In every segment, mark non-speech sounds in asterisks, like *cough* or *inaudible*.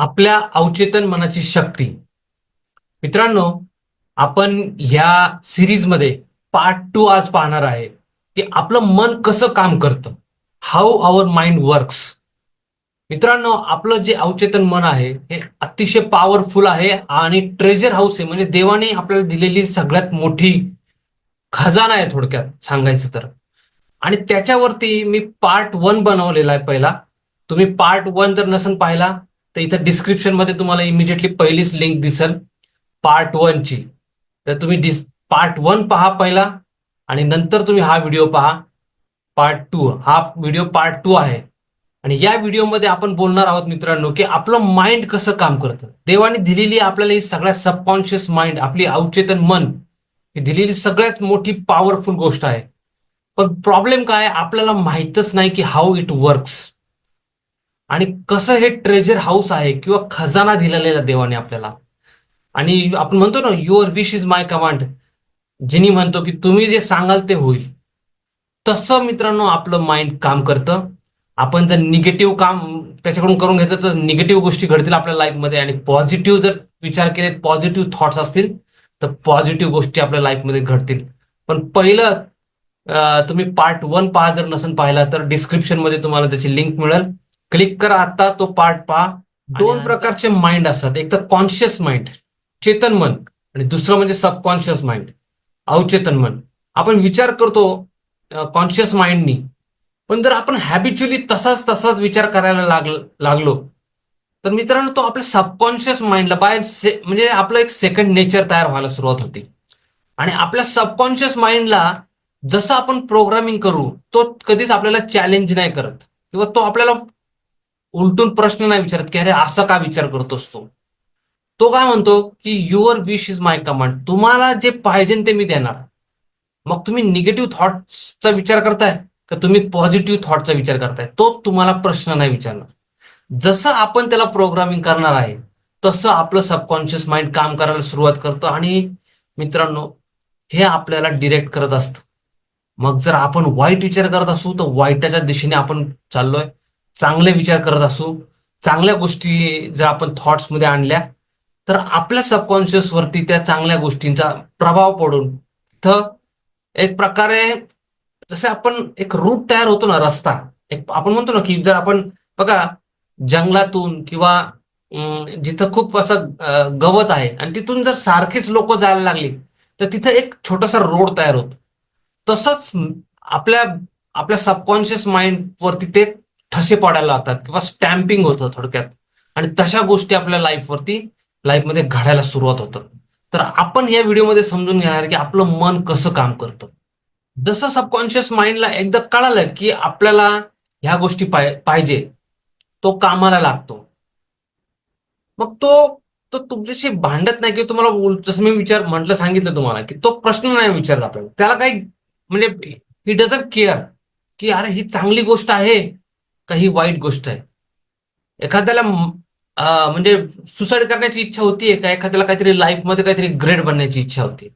आपल्या अवचेतन मनाची शक्ती. मित्रांनो आपण ह्या सिरीजमध्ये पार्ट टू आज पाहणार आहे की आपलं मन कसं काम करतं. हाऊ आवर माइंड वर्क्स मित्रांनो आपलं जे अवचेतन मन आहे हे अतिशय पॉवरफुल आहे आणि ट्रेजर हाऊस आहे. म्हणजे देवाने आपल्याला दिलेली सगळ्यात मोठी खजाना आहे थोडक्यात सांगायचं तर. आणि त्याच्यावरती मी पार्ट वन बनवलेला आहे पहिला. तुम्ही पार्ट वन जर नसन पाहिला तर इथं डिस्क्रिप्शनमध्ये तुम्हाला इमिजिएटली पहिलीच लिंक दिसेल. पार्ट ची. तर तुम्ही डिस पार्ट वन पहा पहिला आणि नंतर तुम्ही हा व्हिडिओ पहा. पार्ट टू हा व्हिडिओ पार्ट टू आहे. आणि या व्हिडिओमध्ये आपण बोलणार आहोत मित्रांनो की आपलं माइंड कसं काम करतं? देवाने दिलेली आपल्याला ही सगळ्यात सबकॉन्शियस माइंड आपली अवचेतन मन ही दिलेली सगळ्यात मोठी पॉवरफुल गोष्ट आहे. पण प्रॉब्लेम काय? आपल्याला माहीतच नाही की हाऊ इट वर्क्स आणि कसं हे ट्रेजर हाऊस आहे किंवा खजाना दिलेला देवाने आपल्याला. आणि आपण म्हणतो ना your wish is my command genie म्हणतो की तुम्ही जे सांगाल ते होईल. तसं मित्रांनो आपलं माइंड काम करतं. आपण जर निगेटिव्ह काम त्याच्याकडून करून घेतलं तर निगेटिव्ह गोष्टी घडतील आपल्या लाईफमध्ये आणि पॉझिटिव्ह जर विचार केले पॉझिटिव्ह थॉट्स असतील तर पॉझिटिव्ह गोष्टी आपल्या लाईफमध्ये घडतील. पण पहिलं तुम्ही पार्ट वन पहा जर नसेल पाहिला तर डिस्क्रिप्शनमध्ये तुम्हाला त्याची लिंक मिळेल. क्लिक करा आता तो पार्ट पहा. दोन प्रकारचे माइंड असतात. एक तर कॉन्शियस माइंड चेतन मन. आणि दुसरं म्हणजे सबकॉन्शियस माइंड अवचेतन मन. आपण विचार करतो कॉन्शियस माइंडनी पण जर आपण हॅबिच्युअली तसाच तसाच विचार करायला लागल लागलो तर मित्रांनो तो आपल्या सबकॉन्शियस माइंडला बाय म्हणजे आपलं एक सेकंड नेचर तयार व्हायला सुरुवात होते. आणि आपल्या सबकॉन्शियस माइंडला जसं आपण प्रोग्रामिंग करू तो कधीच आपल्याला चॅलेंज नाही करत. किंवा तो आपल्याला उलटून प्रश्न नाही विचारत की अरे असं का विचार करत असतो तो काय म्हणतो की your wish is my command तुम्हाला जे पाहिजे ते मी देणार. मग तुम्ही निगेटिव्ह थॉटचा विचार करताय का तुम्ही पॉझिटिव्ह थॉटचा विचार करताय? तो तुम्हाला प्रश्न नाही विचारणार. जसं आपण त्याला प्रोग्रामिंग करणार आहे तसं आपलं सबकॉन्शियस माइंड काम करायला सुरुवात करतं आणि मित्रांनो हे आपल्याला डिरेक्ट करत असतं. मग जर आपण वाईट विचार करत असू तर वाईटाच्या दिशेने आपण चाललोय. चांगले विचार करत असू चांगल्या गोष्टी जर आपण थॉट्समध्ये आणल्या तर आपल्या सबकॉन्शियसवरती त्या चांगल्या गोष्टींचा प्रभाव पडून तर एक प्रकारे जसे आपण एक रूट तयार होतो ना रस्ता एक आपण म्हणतो ना की जर आपण बघा जंगलातून किंवा जिथं खूप असं गवत आहे आणि तिथून जर सारखेच लोक जायला लागली तर तिथं एक छोटासा रोड तयार होतो. तसंच आपल्या आपल्या सबकॉन्शियस माइंड वरती ते ठसे पडायला लागतात किंवा स्टॅम्पिंग होतं थोडक्यात. आणि तशा गोष्टी आपल्या लाईफवरती लाईफमध्ये घडायला सुरुवात होतं तर आपण या व्हिडिओमध्ये समजून घेणार की आपलं मन कसं काम करतं. जसं सबकॉन्शियस माइंडला एकदा कळालं की आपल्याला ह्या गोष्टी पाहिजे तो कामाला लागतो. मग तो तो तुमच्याशी भांडत नाही की तुम्हाला जसं मी विचार म्हटलं सांगितलं तुम्हाला की तो प्रश्न नाही विचारत आपल्याला. त्याला काही म्हणजे ही डझंट केअर की अरे ही चांगली गोष्ट आहे. का ही वाईट गोष्ट आहे. एखाद्याला म्हणजे सुसाईड करण्याची इच्छा होतीये का? एखाद्याला काहीतरी लाईफमध्ये काहीतरी ग्रेड बनण्याची इच्छा होती.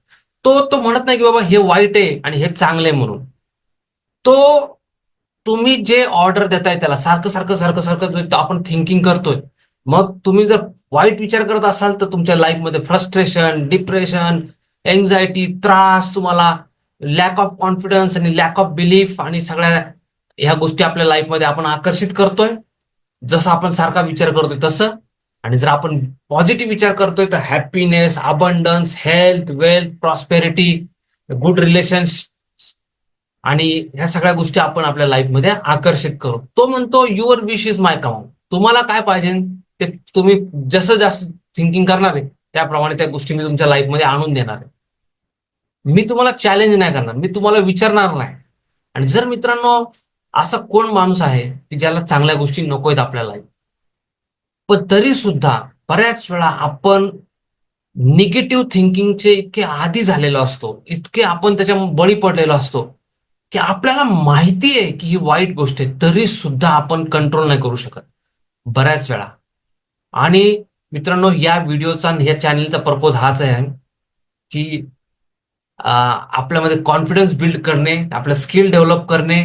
तो तो म्हणत नाही की बाबा हे वाईट आहे आणि हे चांगलं आहे म्हणून. तो तुम्ही जे ऑर्डर देताय त्याला सारखं सारखं सारखं सारखं आपण थिंकिंग करतोय मग तुम्ही जर वाईट विचार करत असाल तर तुमच्या लाईफमध्ये फ्रस्ट्रेशन डिप्रेशन एन्झायटी त्रास तुम्हाला लॅक ऑफ कॉन्फिडन्स आणि लॅक ऑफ बिलीफ आणि सगळ्या ह्या गोष्टी आपल्या लाईफमध्ये आपण आकर्षित करतोय. जसं आपण सारखा विचार करतोय तसं. आणि जर आपण पॉझिटिव्ह विचार करतोय तर happiness abundance health wealth prosperity good relations आणि ह्या सगळ्या गोष्टी आपण आपल्या लाईफमध्ये आकर्षित करू. तो म्हणतो your wish is my command तुम्हाला काय पाहिजे? ते तुम्ही जसं जास्त थिंकिंग करणार आहे त्याप्रमाणे त्या गोष्टी मी तुमच्या लाईफमध्ये आणून देणार आहे. मी तुम्हाला चॅलेंज नाही करणार. मी तुम्हाला विचारणार नाही. आणि जर मित्रांनो असा कोण माणूस आहे की ज्याला चांगल्या गोष्टी नको आहेत आपल्याला? पण तरी सुद्धा बऱ्याच वेळा आपण निगेटिव्ह थिंकिंगचे इतके आधी झालेलो असतो इतके आपण त्याच्या बळी पडलेलो असतो की आपल्याला माहिती आहे की ही वाईट गोष्ट आहे तरी सुद्धा आपण कंट्रोल नाही करू शकत. बऱ्याच वेळा. आणि मित्रांनो या व्हिडिओचा या चॅनलचा प्रपोज हाच आहे की आपल्यामध्ये कॉन्फिडन्स बिल्ड करणे आपलं स्किल डेव्हलप करणे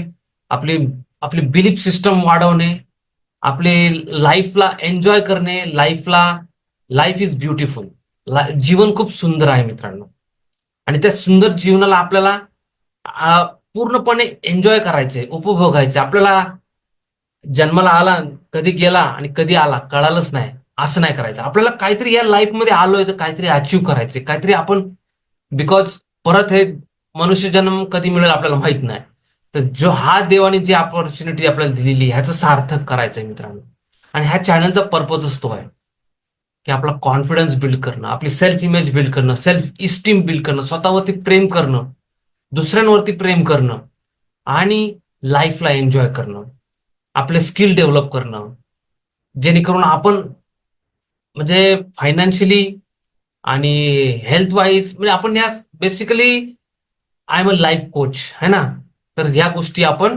आपली आपली बिलीफ सिस्टम वाढवणे आपले लाईफला एन्जॉय करणे लाईफला लाईफ इज ब्युटिफुल जीवन खूप सुंदर आहे मित्रांनो. आणि त्या सुंदर जीवनाला आपल्याला पूर्णपणे एन्जॉय करायचे उपभोगायचे आपल्याला जन्माला आला कधी गेला आणि कधी आला कळालंच नाही असं नाही करायचं. आपल्याला काहीतरी या लाईफमध्ये आलोय तर काहीतरी अचीव करायचे काहीतरी आपण बिकॉज परत हे मनुष्य जन्म कधी मिळेल आपल्याला माहीत नाही. तर जो हा देवाने जी अपॉर्च्युनिटी आपल्याला दिलेली ह्याचं सार्थक आहे मित्रांनो. आणि ह्या चॅनलचा पर्पजच तो आहे की आपला कॉन्फिडन्स बिल्ड करणं आपली सेल्फ इमेज बिल्ड करणं सेल्फ इस्टीम बिल्ड करणं स्वतःवरती प्रेम करणं दुसऱ्यांवरती प्रेम करणं आणि लाईफला एन्जॉय करणं आपले स्किल डेव्हलप करणं. जेणेकरून आपण म्हणजे फायनान्शियली आणि हेल्थ वाईज म्हणजे आपण या basically I am a life coach है ना? तर ह्या गोष्टी आपण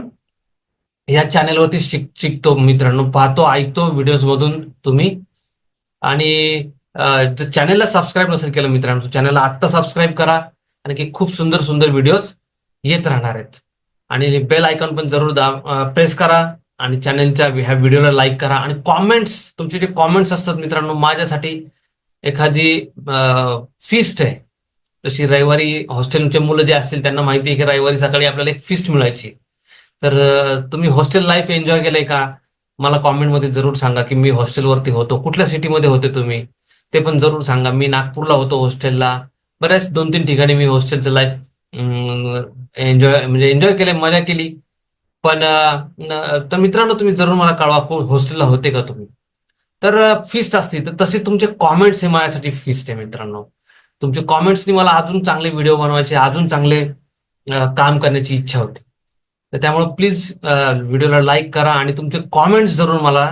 ह्या चॅनेलवरती शिक शिकतो मित्रांनो. पाहतो ऐकतो व्हिडिओज मधून तुम्ही. आणि जर चॅनेलला सबस्क्राईब नसेल केलं मित्रांनो चॅनेलला आत्ता सबस्क्राईब करा. आणि की खूप सुंदर सुंदर व्हिडिओज येत राहणार आहेत. आणि बेल आयकॉन पण जरूर दा प्रेस करा. आणि चॅनेलच्या ह्या व्हिडिओला लाईक करा. आणि कॉमेंट्स तुमचे जे कॉमेंट्स असतात मित्रांनो माझ्यासाठी एखादी फिस्ट आहे. तशी रविवारी हॉस्टेलचे मुलं जे असतील त्यांना माहिती आहे की रविवारी सकाळी आपल्याला एक फिस्ट मिळायची. तर तुम्ही हॉस्टेल लाईफ एन्जॉय केलंय का? मला कॉमेंटमध्ये जरूर सांगा की मी हॉस्टेलवरती होतो. कुठल्या सिटीमध्ये होते तुम्ही? ते पण जरूर सांगा. मी नागपूरला होतो हॉस्टेलला बऱ्याच दोन तीन ठिकाणी मी हॉस्टेलचं लाईफ एन्जॉय म्हणजे एन्जॉय केलं मजा केली. पण तर मित्रांनो तुम्ही जरूर मला कळवा हॉस्टेलला होते का तुम्ही? तर फिस्ट असते. तर तसे तुमचे कॉमेंट्स हे माझ्यासाठी फिस्ट आहे मित्रांनो. तुमचे कॉमेंट्सनी मला अजून चांगले व्हिडिओ बनवायचे अजून चांगले काम करण्याची इच्छा होती. तर त्यामुळे प्लीज व्हिडिओला लाईक करा आणि तुमचे कॉमेंट्स जरूर मला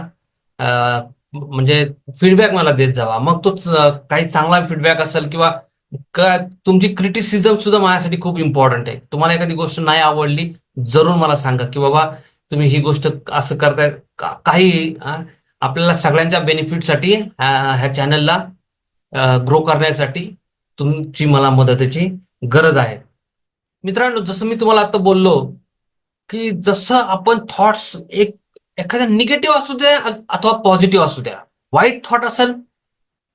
म्हणजे फीडबॅक मला देत जावा. मग तो काही चांगला फीडबॅक असेल किंवा का तुमची क्रिटिसिझम सुद्धा माझ्यासाठी खूप इम्पॉर्टंट आहे. तुम्हाला एखादी गोष्ट नाही आवडली जरूर मला सांगा की बाबा तुम्ही ही गोष्ट असं करताय का- काही आपल्याला सगळ्यांच्या बेनिफिटसाठी ह्या चॅनलला ग्रो करण्यासाठी तुमची मला मदतीची गरज आहे. मित्रांनो जसं मी तुम्हाला आता बोललो की जसं आपण थॉट्स एक एखाद्या निगेटिव्ह असू द्या अथवा पॉझिटिव्ह असू द्या. वाईट थॉट असेल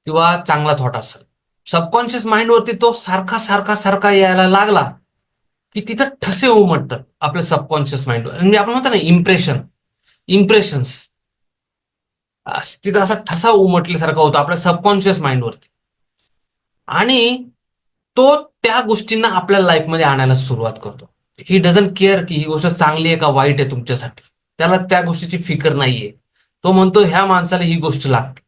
किंवा चांगला थॉट असेल. सबकॉन्शियस माइंडवरती तो सारखा सारखा सारखा यायला लागला की तिथं ठसे उमटतात आपल्या सबकॉन्शियस माइंडवर म्हणजे आपण म्हणतो ना इम्प्रेशन इम्प्रेशन्स तिथं असा ठसा उमटल्यासारखा होतो आपल्या सबकॉन्शियस माइंडवरती आणि तो त्या गोष्टींना आपल्या लाईफमध्ये आणायला सुरुवात करतो. ही डझन केअर की ही गोष्ट चांगली आहे का वाईट आहे तुमच्यासाठी. त्याला त्या गोष्टीची फिकर नाहीये. तो म्हणतो ह्या माणसाला ही गोष्ट लागते.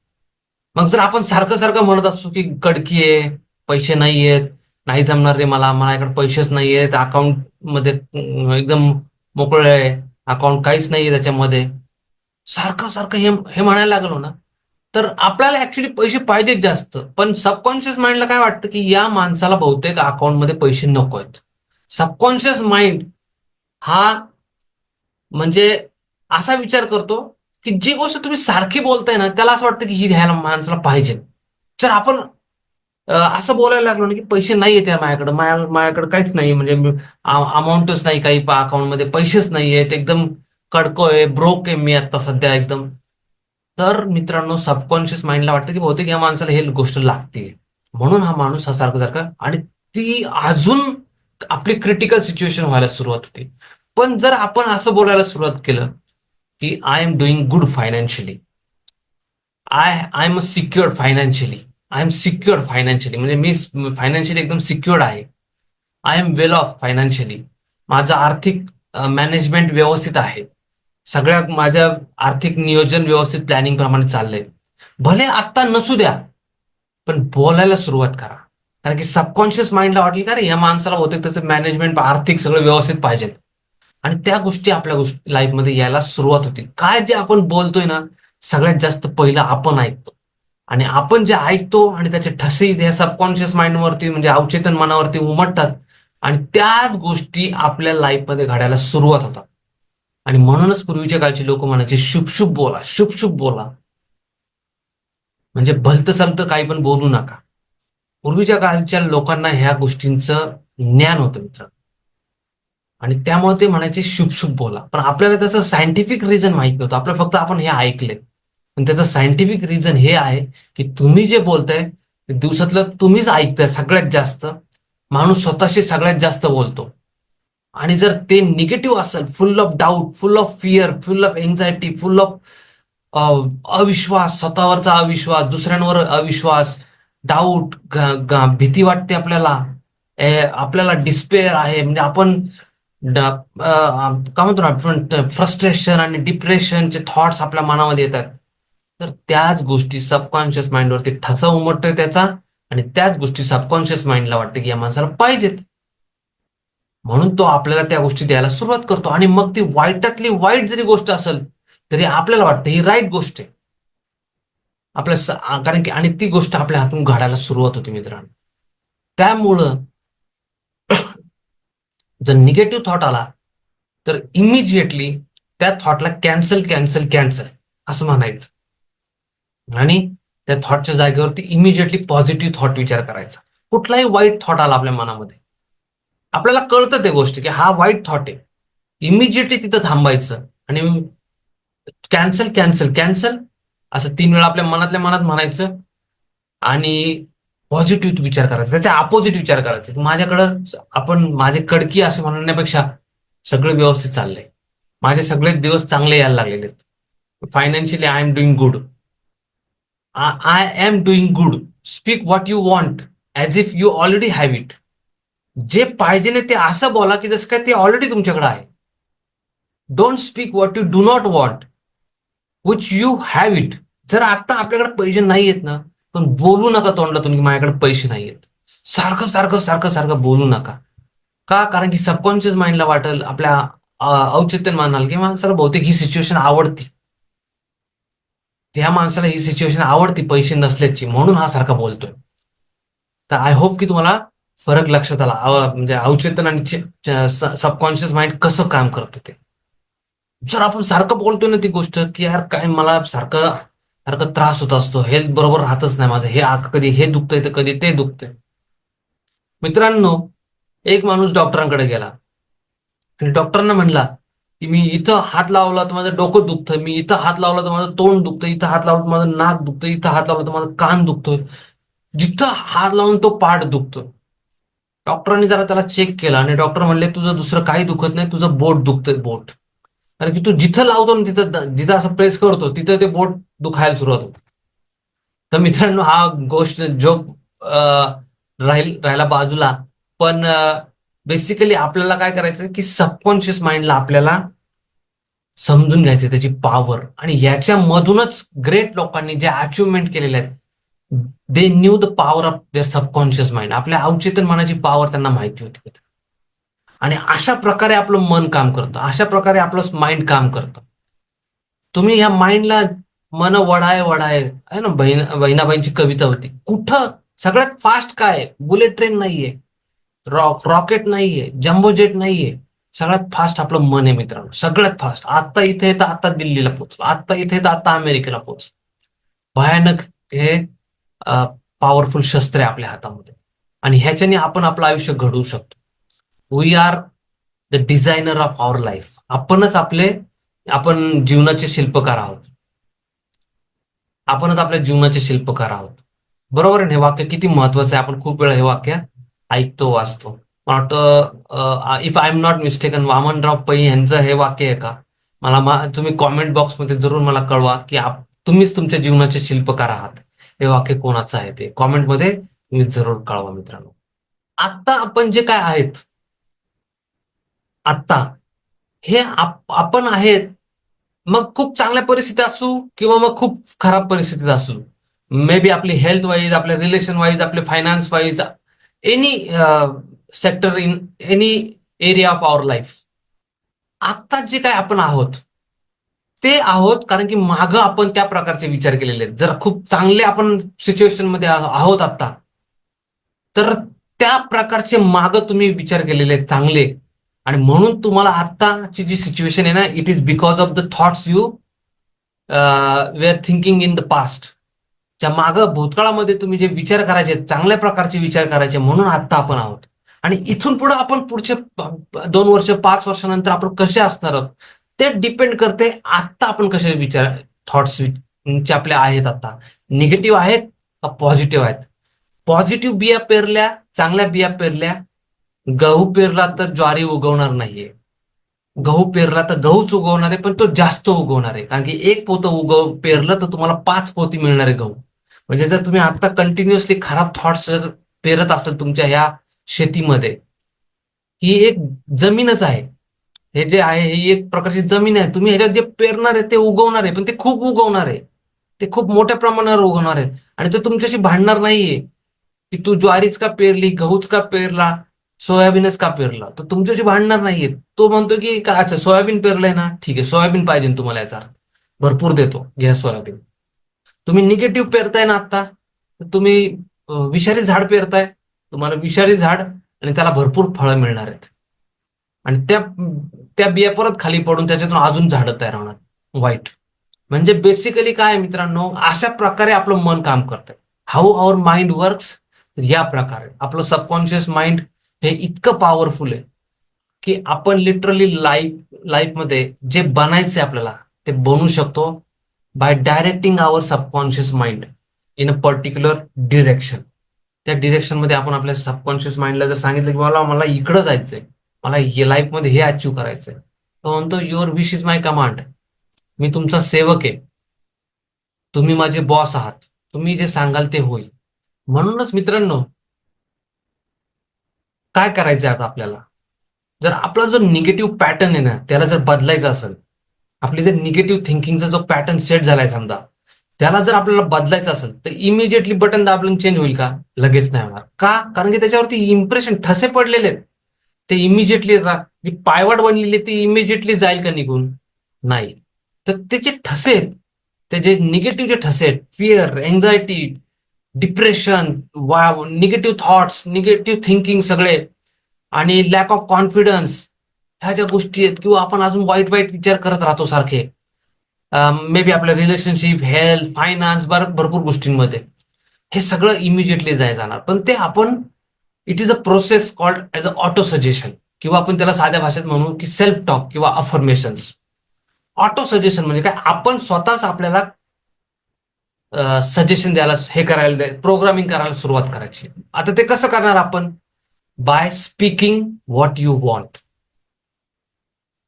मग जर आपण सारखं सारखं म्हणत असतो की कडकी आहे पैसे नाही आहेत नाही जमणार रे मला माझ्याकडे पैसेच नाही आहेत अकाउंटमध्ये एकदम मोकळं आहे अकाउंट काहीच नाहीये त्याच्यामध्ये. सारखं सारखं हे हे म्हणायला लागलो ना तर आपल्याला ऍक्च्युली पैसे पाहिजेत जास्त. पण सबकॉन्शियस माइंडला काय वाटतं की या माणसाला बहुतेक अकाउंटमध्ये पैसे नको आहेत. सबकॉन्शियस माइंड हा म्हणजे असा विचार करतो की जी गोष्ट तुम्ही सारखी बोलताय ना त्याला असं वाटतं की ही घ्यायला माणसाला पाहिजे. जर आपण असं बोलायला लागलो ना की पैसे नाही येते माझ्याकडे. माझ्या माझ्याकडे काहीच नाही म्हणजे अमाऊंटच नाही काही. अकाउंटमध्ये पैसेच नाही आहेत एकदम कडकोय ब्रोक आहे मी आता सध्या एकदम. तर मित्रांनो सबकॉन्शियस माइंडला वाटतं की बहुतेक या माणसाला हे गोष्ट लागते. म्हणून हा माणूस हा सारखा सारखा आणि ती अजून आपली क्रिटिकल सिच्युएशन व्हायला सुरुवात होते. पण जर आपण असं बोलायला सुरुवात केलं की I am doing good financially I I am secured financially I am secured financially म्हणजे मी फायनान्शियली एकदम सिक्युअर्ड आहे. I am well off financially माझं आर्थिक मॅनेजमेंट व्यवस्थित आहे. सगळ्या माझ्या आर्थिक नियोजन व्यवस्थित प्लॅनिंग प्रमाणे चाललंय. भले आत्ता नसू द्या पण बोलायला सुरुवात करा. कारण की सबकॉन्शियस माइंडला वाटली का रे या माणसाला होते त्याचं मॅनेजमेंट आर्थिक सगळं व्यवस्थित पाहिजे. आणि त्या गोष्टी आपल्या गोष्टी लाईफमध्ये यायला सुरुवात होती काय जे आपण बोलतोय ना सगळ्यात जास्त पहिलं आपण ऐकतो. आणि आपण जे ऐकतो आणि त्याचे ठसे ह्या सबकॉन्शियस माइंडवरती म्हणजे अवचेतन मनावरती उमटतात आणि त्याच गोष्टी आपल्या लाईफमध्ये घडायला सुरुवात होतात. आणि म्हणूनच पूर्वीच्या काळची लोक म्हणायचे शुभ शुभ बोला शुभ शुभ बोला. म्हणजे भलत चालतं काही पण बोलू नका. पूर्वीच्या काळच्या लोकांना ह्या गोष्टींचं ज्ञान होतं मित्र. आणि त्यामुळे ते म्हणायचे शुभ शुभ बोला. पण आपल्याला त्याचं सायंटिफिक रिझन माहीत नव्हतं. आपल्याला फक्त आपण हे ऐकले पण त्याचं सायंटिफिक रिझन हे आहे की तुम्ही जे बोलताय दिवसातलं तुम्हीच ऐकताय सगळ्यात जास्त. माणूस स्वतःशी सगळ्यात जास्त बोलतो. आणि जर ते निगेटिव्ह असेल full of doubt full of fear full of anxiety full of अविश्वास स्वतःवरचा अविश्वास दुसऱ्यांवर अविश्वास डाऊट भीती वाटते आपल्याला ए, आपल्याला डिस्पेअर आहे म्हणजे आपण काय म्हणतो ना आपण फ्रस्ट्रेशन आणि डिप्रेशनचे थॉट्स आपल्या मनामध्ये येतात. तर त्याच गोष्टी सबकॉन्शियस माइंडवरती ठसा उमटतोय त्याचा आणि त्याच गोष्टी सबकॉन्शियस माइंडला वाटते की या माणसाला पाहिजेत. म्हणून तो आपल्याला त्या गोष्टी द्यायला सुरुवात करतो. आणि मग ती वाईटातली वाईट जरी गोष्ट असेल तरी आपल्याला वाटतं ही राईट गोष्ट आहे. आपल्या कारण की आणि ती गोष्ट आपल्या हातून घडायला सुरुवात होते मित्रांनो. त्यामुळं *clears throat* जर निगेटिव्ह थॉट आला तर इमिजिएटली त्या थॉटला कॅन्सल कॅन्सल कॅन्सल असं म्हणायचं. आणि त्या थॉटच्या जागेवरती इमिजिएटली पॉझिटिव्ह थॉट विचार करायचा. कुठलाही वाईट थॉट आला आपल्या मनामध्ये आपल्याला कळतं ते गोष्ट की हा वाईट थॉट आहे. इमिजिएटली तिथं थांबायचं आणि कॅन्सल कॅन्सल कॅन्सल असं तीन वेळा आपल्या मनातल्या मनात म्हणायचं आणि पॉझिटिव्ह विचार करायचा. त्याच्या अपोजिट विचार करायचा. की माझ्याकडं आपण माझे कडकी असे म्हणण्यापेक्षा सगळं व्यवस्थित चाललंय. माझे सगळे दिवस चांगले यायला लागलेले आहेत. Financially I am doing good I am doing good speak what you want as if you already have it जे पाहिजे ना ते असं बोला की जसं काय ते ऑलरेडी तुमच्याकडे आहे. Don't speak what you do not want which you have it जर आता आपल्याकडे पैसे नाही आहेत ना पण बोलू नका तोंडातून की माझ्याकडे पैसे नाही आहेत. सारखं सारखं सारखं सारखं बोलू नका. का? कारण की सबकॉन्शियस माइंडला वाटेल आपल्या औचित्य मानाल की माणसाला बहुतेक ही सिच्युएशन आवडती. त्या माणसाला ही सिच्युएशन आवडती पैसे नसल्याची. म्हणून हा सारखा बोलतोय. तर आय होप की तुम्हाला फरक लक्षात आला. म्हणजे अवचेतन आणि सबकॉन्शियस माइंड कसं काम करतं ते जर आपण सारखं बोलतोय ना ती गोष्ट की यार काय मला सारखं सारखं त्रास होत असतो. हेल्थ बरोबर राहतच नाही माझं. हे कधी हे दुखतंय तर कधी ते दुखतंय. मित्रांनो एक माणूस डॉक्टरांकडे गेला. आणि डॉक्टरांना म्हणला की मी इथं हात लावला तर माझं डोकं दुखतं मी इथं हात लावला तर माझं तोंड दुखतं इथं हात लावला तर माझं नाक दुखतं इथं हात लावला तर माझं कान दुखतोय. जिथं हात लावून तो पाठ दुखतो डॉक्टरांनी जरा त्याला चेक केला आणि डॉक्टर म्हणले तुझं दुसरं काही दुखत नाही तुझं बोट दुखतंय बोट. कारण की तू जिथं लावतो ना तिथं जिथं असं प्रेस करतो तिथं ते बोट दुखायला सुरुवात होते. तर मित्रांनो हा गोष्ट जोक राहील राहिला बाजूला. पण बेसिकली आपल्याला काय करायचं की सबकॉन्शियस माइंडला आपल्याला समजून घ्यायचं त्याची पॉवर आणि याच्यामधूनच ग्रेट लोकांनी जे अचिव्हमेंट केलेले आहेत they knew the power of their subconscious mind आपल्या अवचेतन मनाची पॉवर त्यांना माहिती होती. आणि अशा प्रकारे आपलं मन काम करतं. अशा प्रकारे आपलं माइंड काम करतं. तुम्ही ह्या माइंडला मन वडाय वडाय आहे ना बहीण बहिणाबाईंची कविता होती. कुठं? सगळ्यात फास्ट काय? बुलेट ट्रेन नाहीये. रॉक रॉकेट नाहीये. जम्बो जेट नाहीये. सगळ्यात फास्ट आपलं मन आहे मित्रांनो. सगळ्यात फास्ट आता इथे तर आता दिल्लीला पोहोचलो. आता इथे तर आता अमेरिकेला पोहोचलो. भयानक हे पॉवरफुल शस्त्र आहे आपल्या हातामध्ये. आणि ह्याच्याने आपण आपलं आयुष्य घडवू शकतो. We are the designer of our life आपणच आपले आपण जीवनाचे शिल्पकार आहोत. आपणच आपल्या जीवनाचे शिल्पकार आहोत. बरोबर आहे हे वाक्य किती महत्वाचं आहे? आपण खूप वेळा हे वाक्य ऐकतो वाचतो. मला वाटतं if I am not mistaken Vamanrao Pai यांचं हे वाक्य आहे का? मला तुम्ही कॉमेंट बॉक्समध्ये जरूर मला कळवा की आप तुम्हीच तुमच्या जीवनाचे शिल्पकार आहात. हे वाक्य कोणाचं आहे ते? कॉमेंटमध्ये तुम्ही जरूर कळवा मित्रांनो. आत्ता आपण जे काय आहेत आत्ता हे आपण आहेत मग खूप चांगल्या परिस्थितीत असू किंवा मग खूप खराब परिस्थितीत असू मे बी आपली हेल्थ वाईज आपले रिलेशन वाईज आपले finance wise any sector in any area of our life आत्ता जे काय आपण आहोत ते आहोत कारण की मागं आपण त्या प्रकारचे विचार केलेले आहेत. जर खूप चांगले आपण सिच्युएशनमध्ये आहोत आता तर त्या प्रकारचे मागं तुम्ही विचार केलेले आहेत चांगले. आणि म्हणून तुम्हाला आत्ताची जी सिच्युएशन आहे ना it is because of the thoughts you were are thinking in the past ज्या मागं भूतकाळामध्ये तुम्ही जे विचार करायचे चांगल्या प्रकारचे विचार करायचे म्हणून आत्ता आपण आहोत. आणि इथून पुढे आपण पुढचे दोन वर्ष पाच वर्षानंतर आपण कसे असणार आहोत? ते डिपेंड करते आत्ता आपण कसे विचार थॉट्स आपले आहेत आता. निगेटिव्ह आहेत का पॉझिटिव्ह आहेत? पॉझिटिव्ह बिया पेरल्या चांगल्या बिया पेरल्या गहू पेरला तर ज्वारी उगवणार नाहीये. गहू पेरला तर गहूच उगवणार आहे पण तो जास्त उगवणार आहे. कारण की एक पोतं उगव पेरलं तर तुम्हाला पाच पोती मिळणार आहे गहू. म्हणजे जर तुम्ही आता कंटिन्युअसली खराब थॉट्स जर पेरत असाल तुमच्या ह्या शेतीमध्ये ही एक जमीनच आहे. हे जे आहे ही एक प्रकारची जमीन आहे. तुम्ही ह्याच्यात जे पेरणार आहे ते उगवणार आहे. पण ते खूप उगवणार आहे. ते खूप मोठ्या प्रमाणावर उगवणार आहे. आणि ते तुमच्याशी भांडणार नाहीये. की तू ज्वारीच का पेरली गहूच का पेरला सोयाबीनच का पेरला? तर तुमच्याशी भांडणार नाहीये. तो म्हणतो की का अच्छा सोयाबीन पेरलंय ना? ठीक आहे सोयाबीन पाहिजे तुम्हाला याचा अर्थ. भरपूर देतो. घ्या सोयाबीन. तुम्ही निगेटिव्ह पेरताय ना आता तुम्ही विषारी झाड पेरताय. तुम्हाला विषारी झाड आणि त्याला भरपूर फळं मिळणार आहेत. आणि त्या त्या बिया परत खाली पडून त्याच्यातून अजून झाडं तयार होणार वाईट. म्हणजे बेसिकली काय मित्रांनो अशा प्रकारे आपलं मन काम करतंय. हाऊ आवर माइंड वर्क्स या प्रकारे. आपलं सबकॉन्शियस माइंड हे इतकं पॉवरफुल आहे की आपण लिटरली लाईफ लाईफमध्ये जे बनायचंय आपल्याला ते बनू शकतो by directing our subconscious mind in a particular direction त्या डिरेक्शनमध्ये आपण आपल्या सबकॉन्शियस माइंडला जर सांगितलं की मला मला इकडं जायचंय. मला हे लाईफमध्ये हे अचीव करायचंय. तो म्हणतो your wish is my command मी तुमचा सेवक आहे. तुम्ही माझे बॉस आहात. तुम्ही जे सांगाल ते होईल. म्हणूनच मित्रांनो काय करायचं आता आपल्याला? जर आपला जो निगेटिव्ह पॅटर्न आहे ना त्याला जर बदलायचा असेल आपली जर निगेटिव्ह थिंकिंगचा जो पॅटर्न सेट झालाय समजा त्याला जर आपल्याला बदलायचं असेल तर इमिजिएटली बटन दाबलं चेंज होईल का? लगेच नाही होणार. का? कारण की त्याच्यावरती इम्प्रेशन ठसे पडलेले आहेत. ते इमिजिएटली जी पायवाट बनलेली ती इमिजिएटली जाईल का निघून? नाही. तर त्याचे ठसे आहेत ते जे निगेटिव्ह जे ठसे आहेत फिअर एन्झायटी डिप्रेशन वा निगेटिव्ह थॉट्स निगेटिव्ह थिंकिंग सगळे आणि लॅक ऑफ कॉन्फिडन्स ह्या ज्या गोष्टी आहेत किंवा आपण अजून वाईट वाईट विचार करत राहतो सारखे मे बी आपल्या रिलेशनशिप हेल्थ फायनान्स भरपूर गोष्टींमध्ये हे सगळं इमिजिएटली जाय जाणार. पण ते आपण it is a process called as a auto suggestion किंवा आपण त्याला साध्या भाषेत म्हणू की सेल्फ टॉक किंवा अफर्मेशन्स ऑटो सजेशन म्हणजे काय? आपण स्वतःच आपल्याला सजेशन द्यायला हे करायला प्रोग्रामिंग करायला सुरुवात करायची. आता ते कसं करणार आपण? By speaking what you want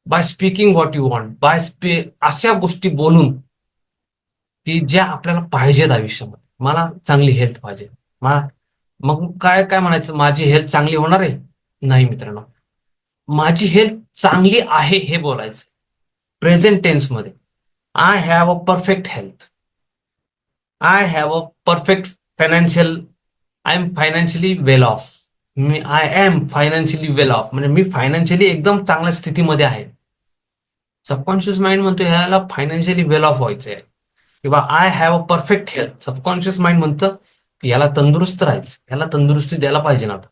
by speaking what you want by स्पी अशा गोष्टी बोलून की ज्या आपल्याला पाहिजेत आयुष्यामध्ये. मला चांगली हेल्थ पाहिजे. मला मग काय काय म्हणायचं? माझी हेल्थ चांगली होणार आहे? नाही मित्रांनो. माझी हेल्थ चांगली आहे हे बोलायचं. Present टेन्समध्ये I have a perfect health I have a perfect financial I am financially well off me I am financially well off म्हणजे मी फायनान्शियली एकदम चांगल्या स्थितीमध्ये आहे. सबकॉन्शियस माइंड म्हणतो ह्याला फायनान्शियली वेल ऑफ व्हायचं आहे किंवा I have a perfect health subconscious mind म्हणतं याला तंदुरुस्त राहायचं याला तंदुरुस्ती द्यायला पाहिजे ना आता.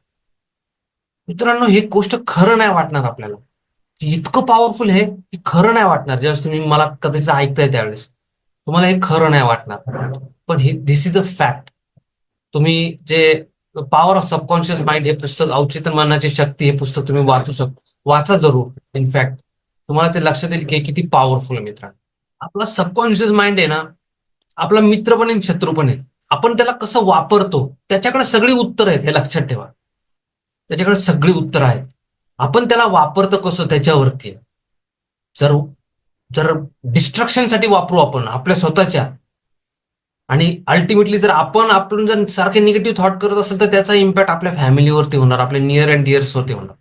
मित्रांनो हे गोष्ट खरं नाही वाटणार आपल्याला. इतकं पॉवरफुल आहे की खरं नाही वाटणार. ज्यावेळेस तुम्ही मला कदाचित ऐकताय त्यावेळेस तुम्हाला हे खरं नाही वाटणार. पण हे दिस इज अ फॅक्ट तुम्ही जे पॉवर ऑफ सबकॉन्शियस माइंड हे पुस्तक औचित्य मनाची शक्ती हे पुस्तक तुम्ही वाचू शक वाचा जरूर. इनफॅक्ट तुम्हाला ते लक्षात येईल की किती पॉवरफुल आहे मित्रांनो. आपला सबकॉन्शियस माइंड आहे ना आपला मित्र पण आहे शत्रू पण आहे. आपण त्याला कसं वापरतो त्याच्याकडे सगळी उत्तर आहेत हे लक्षात ठेवा. त्याच्याकडे सगळी उत्तर आहेत. आपण त्याला वापरतो कसं त्याच्यावरती? जर जर डिस्ट्रक्शनसाठी वापरू आपण आपल्या स्वतःच्या आणि अल्टिमेटली जर आपण आपण जर सारखे निगेटिव्ह थॉट करत असेल तर त्याचा इम्पॅक्ट आपल्या फॅमिलीवरती होणार आपल्या नियर अँड डिअर्सवरती होणार.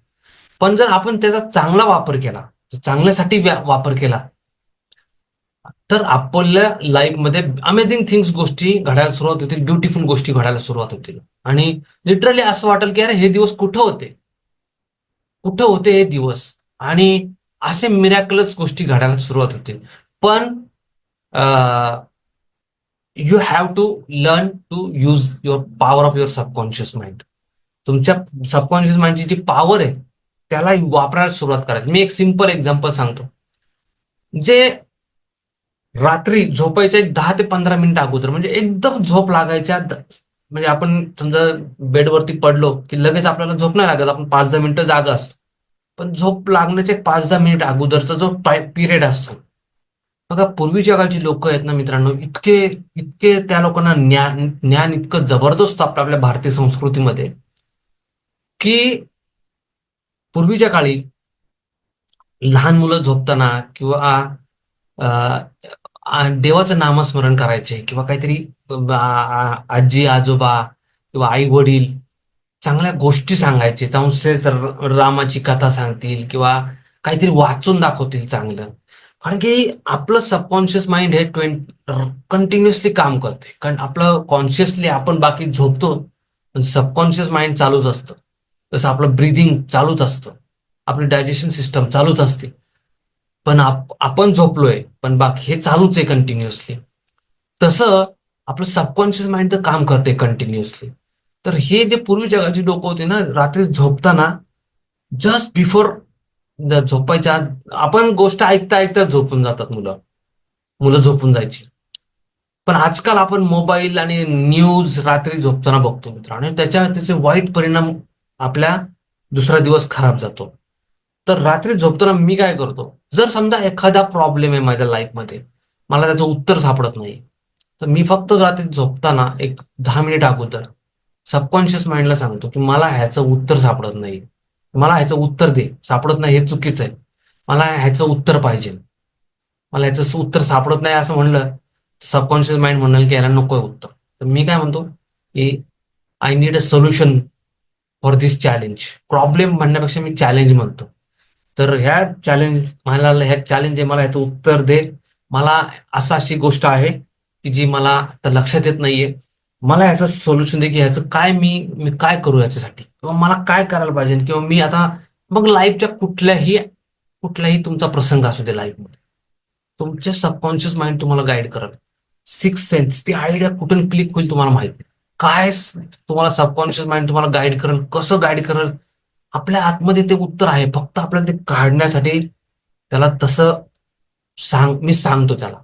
पण जर आपण त्याचा चांगला वापर केला चांगल्यासाठी वापर केला तर आपल्या लाईफमध्ये अमेझिंग थिंग्स गोष्टी घडायला सुरुवात होतील ब्युटिफुल गोष्टी घडायला सुरुवात होतील. आणि लिटरली असं वाटेल की अरे हे दिवस कुठं होते? कुठं होते हे दिवस? आणि असे मिरॅक्युलस गोष्टी घडायला सुरुवात होतील. पण you have to learn to use your power of your subconscious mind तुमच्या सबकॉन्शियस माइंडची जी पॉवर आहे त्याला वापरायला सुरुवात करायची. मी एक सिंपल एक्झाम्पल सांगतो. जे रात्री झोपायच्या एक दहा ते पंधरा मिनिटं अगोदर म्हणजे एकदम झोप लागायच्या म्हणजे आपण समजा बेडवरती पडलो की लगेच आपल्याला झोप नाही लागत आपण पाच दहा मिनिटं जागा असतो. पण झोप लागण्याचे एक पाच दहा मिनिट अगोदरचा जो पिरियड असतो. बघा पूर्वीच्या काळची लोक आहेत ना मित्रांनो इतके इतके त्या लोकांना ज्ञान ज्ञान इतकं जबरदस्त आपल्या आपल्या भारतीय संस्कृतीमध्ये की पूर्वीच्या काळी लहान मुलं झोपताना किंवा देवाचं नामस्मरण करायचे किंवा काहीतरी आजी आजोबा किंवा आई वडील चांगल्या गोष्टी सांगायचे. चांगले रामाची कथा सांगतील किंवा काहीतरी वाचून दाखवतील चांगलं. कारण की आपलं सबकॉन्शियस माइंड हे ट्वेंटी कंटिन्युअसली काम करते. कारण आपलं कॉन्शियसली आपण बाकी झोपतो पण सबकॉन्शियस माइंड चालूच असतं. जसं आपलं ब्रिदिंग चालूच असतं. आपली डायजेशन सिस्टम चालूच असते. पण आपण झोपलोय पण बाकी हे चालूच आहे कंटिन्युअसली तसं आपलं सबकॉन्शियस माइंड तर काम करते कंटिन्युअसली तर हे जे पूर्वीच्या जगाची डोकं होते ना रात्री झोपताना जस्ट बिफोर झोपायच्या आपण गोष्ट ऐकता ऐकता झोपून जातात मुलं. मुलं झोपून जायची. पण आजकाल आपण मोबाईल आणि न्यूज रात्री झोपताना बघतो मित्र आणि त्याच्या त्याचे वाईट परिणाम आपल्या दुसरा दिवस खराब जातो. तर रात्री झोपताना मी काय करतो? जर समजा एखादा प्रॉब्लेम आहे माझ्या लाईफमध्ये मला त्याचं उत्तर सापडत नाही तर मी फक्त रात्री झोपताना एक दहा मिनिट अगोदर सबकॉन्शियस माइंडला सांगतो की मला ह्याचं उत्तर सापडत नाही. मला ह्याचं उत्तर दे. सापडत नाही हे चुकीचं आहे. मला ह्याचं उत्तर पाहिजे. मला ह्याचं उत्तर सापडत नाही असं म्हणलं सबकॉन्शियस माइंड म्हणाल की याला नको उत्तर. तर मी काय म्हणतो की I need a solution for this challenge problem म्हणण्यापेक्षा मी चॅलेंज म्हणतो. तर ह्या चॅलेंज मला ह्या चॅलेंज मला ह्याचं उत्तर दे. मला असं अशी गोष्ट आहे की जी मला आता लक्षात येत नाहीये. मला ह्याचं सोल्युशन दे की ह्याचं काय मी मी काय करू याच्यासाठी किंवा मला काय करायला पाहिजे? किंवा मी आता मग लाईफच्या कुठल्याही कुठलाही तुमचा प्रसंग असू दे लाईफमध्ये तुमचे सबकॉन्शियस माइंड तुम्हाला गाईड करेल सिक्स सेन्स ती आयडिया कुठून क्लिक होईल तुम्हाला माहिती काय तुम्हाला सबकॉन्शियस माइंड तुम्हाला गाईड करेल कसं गाईड करेल आपल्या आतमध्ये ते उत्तर आहे. फक्त आपल्याला ते काढण्यासाठी त्याला तसं सांग मी सांगतो त्याला.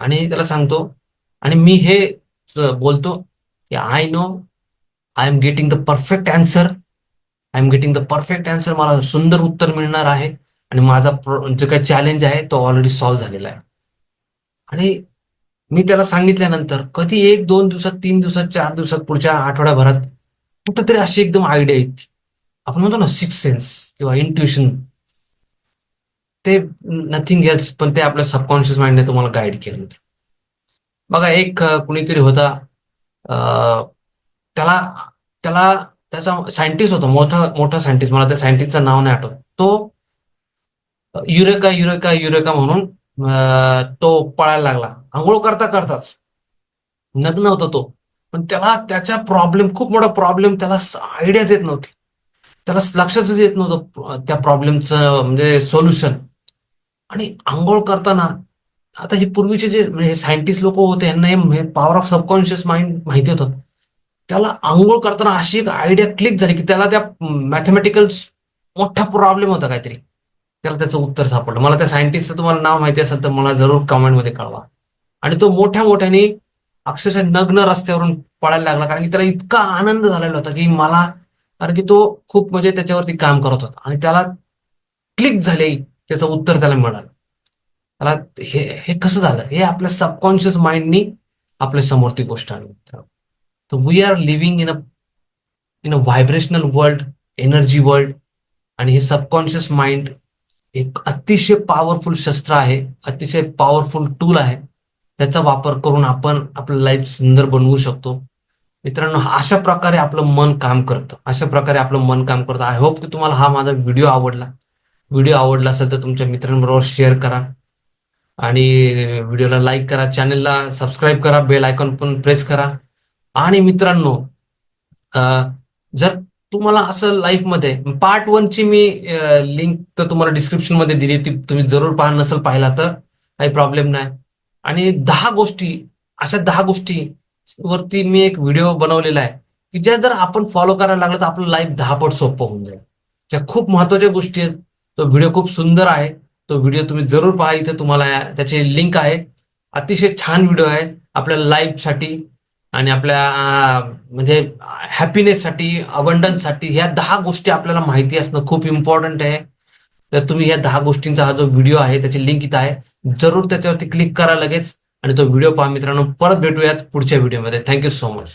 आणि त्याला सांगतो आणि मी हे बोलतो की I know I am getting the perfect answer I am getting the perfect answer मला सुंदर उत्तर मिळणार आहे. आणि माझा जो काही चॅलेंज आहे तो ऑलरेडी सॉल्व्ह झालेला आहे. आणि मी त्याला सांगितल्यानंतर कधी एक दोन दिवसात तीन दिवसात चार दिवसात पुढच्या आठवड्याभरात कुठंतरी अशी एकदम आयडिया येते. आपण म्हणतो ना सिक्स सेन्स किंवा इंट्युशन ते नथिंग एल्स पण ते आपल्या सबकॉन्शियस माइंडने तुम्हाला गाईड केलं बघा एक कुणीतरी होता त्याला त्याला त्याचा सायंटिस्ट होता मोठा मोठा सायंटिस्ट मला त्या सायंटिस्टचं नाव नाही आठवत. तो युरेका युरेका युरेका म्हणून तो पळायला लागला. आंघोळ करता करताच. नग्न होता तो. पण त्याला त्याचा प्रॉब्लेम खूप मोठा प्रॉब्लेम त्याला आयडियाच येत नव्हती. त्याला लक्षातच येत नव्हतं त्या प्रॉब्लेमचं म्हणजे सोल्युशन. आणि आंघोळ करताना आता हे पूर्वीचे जे म्हणजे हे सायंटिस्ट लोक होते यांना हे पॉवर ऑफ सबकॉन्शियस माइंड माहिती होतं. त्याला आंघोळ करताना अशी एक आयडिया क्लिक झाली की त्याला त्या मॅथमॅटिकल मोठा प्रॉब्लेम होता काहीतरी. त्याला त्याचं उत्तर सापडलं. मला त्या सायंटिस्टचं तुम्हाला नाव माहिती असेल तर मला जरूर कमेंटमध्ये कळवा. आणि तो मोठ्या मोठ्याने अक्षरशः नग्न रस्त्यावरून पळायला लागला कारण की त्याला इतका आनंद झालेला होता की मला कारण की तो खूप म्हणजे त्याच्यावरती काम करत होता. आणि त्याला क्लिक झाले त्याचं उत्तर त्याला मिळालं. त्याला हे हे कसं झालं? हे आपल्या सबकॉन्शियस माइंडनी आपल्यासमोर ती गोष्ट आणली. तर we are living in a in a vibrational world energy world आणि हे सबकॉन्शियस माइंड एक अतिशय पॉवरफुल शस्त्र आहे अतिशय पॉवरफुल टूल आहे. त्याचा वापर करून आपण आपलं लाईफ सुंदर बनवू शकतो. मित्रांनो अशा प्रकारे आपलं मन काम करतं. अशा प्रकारे आपलं मन काम करतं. आय होप की तुम्हाला हा माझा व्हिडिओ आवडला. व्हिडिओ आवडला असेल तर तुमच्या मित्रांबरोबर शेअर करा. आणि व्हिडिओला लाईक करा. चॅनलला सबस्क्राईब करा. बेल आयकॉन पण प्रेस करा. आणि मित्रांनो जर तुम्हाला असं लाईफमध्ये पार्ट वनची मी लिंक तर तुम्हाला डिस्क्रिप्शनमध्ये दिली ती तुम्ही जरूर पाहा नसेल पाहिला तर काही प्रॉब्लेम नाही. आणि दहा गोष्टी अशा दहा गोष्टी वरती मी एक व्हिडिओ बनवलेला आहे की ज्या जर आपण फॉलो करायला लागलो तर आपलं लाईफ दहा पट सोपं होऊन जाईल. ज्या खूप महत्त्वाच्या गोष्टी आहेत तो व्हिडिओ खूप सुंदर आहे. तो व्हिडिओ तुम्ही जरूर पहा इथे तुम्हाला त्याचे लिंक आहे. अतिशय छान व्हिडिओ आहे. आपल्या लाईफसाठी आणि आपल्या म्हणजे हॅपीनेससाठी अबंडन्ससाठी ह्या दहा गोष्टी आपल्याला माहिती असणं खूप इम्पॉर्टंट आहे. तर तुम्ही ह्या दहा गोष्टींचा हा जो व्हिडिओ आहे त्याची लिंक इथं आहे. जरूर त्याच्यावरती क्लिक करा लगेच. आणि तो व्हिडिओ पहा मित्रांनो. परत भेटूयात पुढच्या व्हिडिओमध्ये. Thank you so much